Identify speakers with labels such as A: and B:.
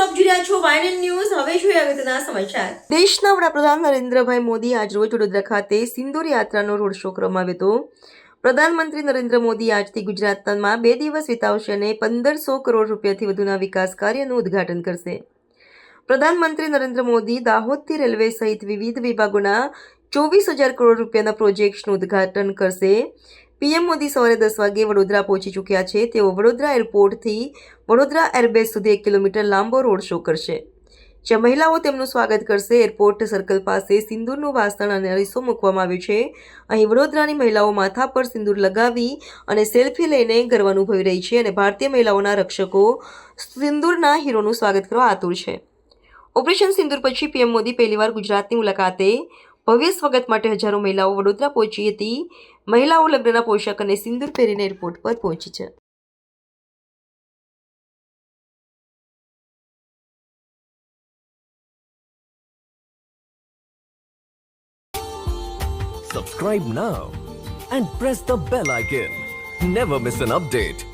A: રહ્યા છો વાયનલ ન્યૂઝ. હવે જોઈએ અગત્યના સમાચાર.
B: દેશના વડાપ્રધાન નરેન્દ્રભાઈ મોદી આજ રોજ વડોદરા ખાતે સિંદૂર યાત્રાનો રોડ શો કરવામાં આવ્યો પ્રધાનમંત્રી નરેન્દ્ર મોદી આજથી ગુજરાતમાં બે દિવસ વિતાવશે અને પંદરસો કરોડ રૂપિયાથી વધુના વિકાસ કાર્યનું ઉદ્ઘાટન કરશે. પ્રધાનમંત્રી નરેન્દ્ર મોદી દાહોદથી રેલવે સહિત વિવિધ વિભાગોના ચોવીસ હજાર કરોડ રૂપિયાના પ્રોજેક્ટ્સનું ઉદ્ઘાટન કરશે. પીએમ મોદી સવારે દસ વાગે વડોદરા પહોંચી ચૂક્યા છે. તેઓ વડોદરા એરપોર્ટથી વડોદરા એરબેઝ સુધી એક કિલોમીટર લાંબો રોડ શો કરશે. જ્યાં મહિલાઓ તેમનું સ્વાગત કરશે. એરપોર્ટ સર્કલ પાસે સિંદૂરનું વાસણ અને અરીસો મૂકવામાં આવ્યું છે. અહીં વડોદરાની મહિલાઓ માથા પર સિંદૂર લગાવી અને સેલ્ફી લઈને ગર્વ અનુભવી રહી છે અને ભારતીય મહિલાઓના રક્ષકો સિંદૂરના હીરોનું સ્વાગત કરવા આતુર છે. ઓપરેશન સિંદૂર પછી પીએમ મોદી પહેલીવાર ગુજરાતની મુલાકાતે ભવ્ય સ્વાગત માટે હજારો મહિલાઓ વડોદરા પહોંચી હતી મહિલાઓ લગ્નના પોશાક અને સિંદૂર પહેરીને એરપોર્ટ પર પહોંચી છે
C: Subscribe now and press the bell icon. Never miss an update.